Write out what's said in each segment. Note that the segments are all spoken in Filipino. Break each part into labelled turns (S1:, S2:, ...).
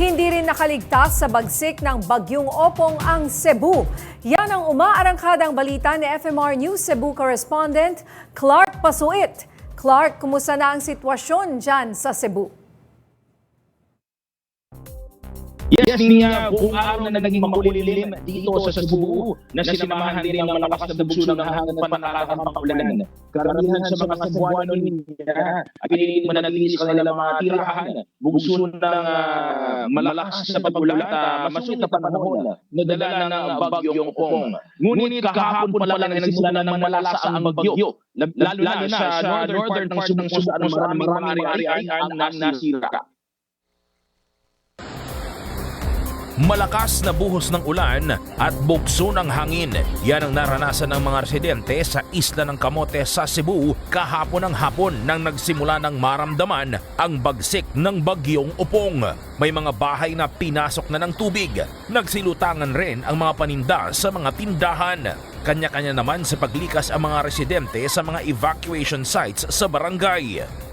S1: Hindi rin nakaligtas sa bagsik ng bagyong opong ang Cebu. Yan ang umaarangkadang balita ni FMR News Cebu correspondent Clark Pasuit. Clark, kumusta na ang sitwasyon dyan sa Cebu?
S2: Yes, Nia, buong araw na naging makulilim dito sa Cebu na sinamahan din ng malakas na bugso ng hangin at panakakang pangulan. Karamihan sa mga Cebuano niya ay manatili sa kanilang mga tirahan. Bugso ng ah, malakas na pagulan at masungit na panahon na dala ng bagyong Opong. Ngunit kahapon pa lang nagsimula ng malasa ang bagyo. Lalo na sa northern part ng Cebu mga ari-ari ang nasira.
S3: Malakas na buhos ng ulan at bugso ng hangin. Yan ang naranasan ng mga residente sa isla ng Kamote sa Cebu kahapon ng hapon nang nagsimula ng maramdaman ang bagsik ng bagyong upong. May mga bahay na pinasok na ng tubig. Nagsilutangan rin ang mga paninda sa mga tindahan. Kanya-kanya naman sa paglikas ang mga residente sa mga evacuation sites sa barangay.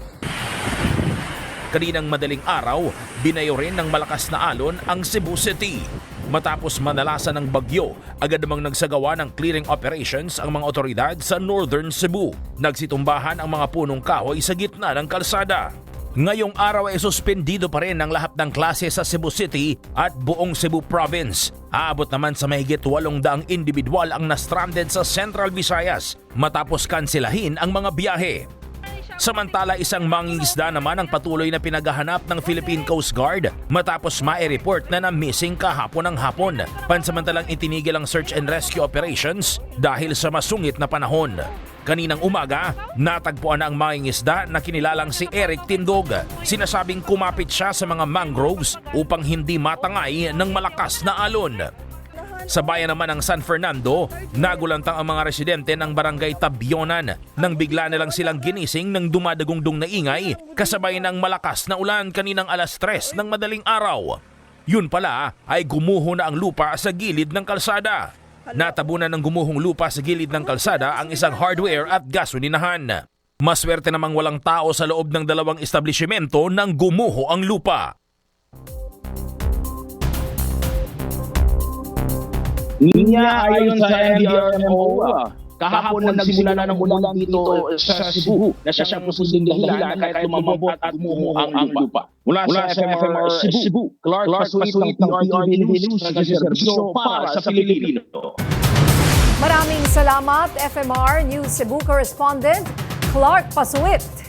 S3: Kaninang madaling araw, binayo rin ng malakas na alon ang Cebu City. Matapos manalasan ng bagyo, agad namang nagsagawa ng clearing operations ang mga otoridad sa Northern Cebu. Nagsitumbahan ang mga punong kahoy sa gitna ng kalsada. Ngayong araw ay suspendido pa rin ang lahat ng klase sa Cebu City at buong Cebu Province. Aabot naman sa mahigit 800 individual ang na-stranded sa Central Visayas matapos kanselahin ang mga biyahe. Samantala isang mangingisda naman ang patuloy na pinaghahanap ng Philippine Coast Guard matapos ma-report na na-missing kahapon ng hapon. Pansamantalang itinigil ang search and rescue operations dahil sa masungit na panahon. Kaninang umaga, natagpuan na ang mangingisda na kinilalang si Eric Tindog. Sinasabing kumapit siya sa mga mangroves upang hindi matangay ng malakas na alon. Sa bayan naman ng San Fernando, nagulantang ang mga residente ng barangay Tabionan nang bigla na lang silang ginising ng dumadagungdong na ingay kasabay ng malakas na ulan kaninang alas 3 ng madaling araw. Yun pala ay gumuho na ang lupa sa gilid ng kalsada. Natabunan ng gumuhong lupa sa gilid ng kalsada ang isang hardware at gasolinahan. Maswerte namang walang tao sa loob ng dalawang establishmento nang gumuho ang lupa.
S2: Niya ayon sa NDRMO, ah, kahapon nagsimula na ng ulan dito sa Cebu na siya siyang posibleng dahilan kahit lumabot at gumuho ang lupa. Mula sa FMR Cebu, Clark Pasuit ng PRTV News, nagsiservisyo para sa Pilipino.
S1: Maraming salamat FMR News Cebu correspondent Clark Pasuit.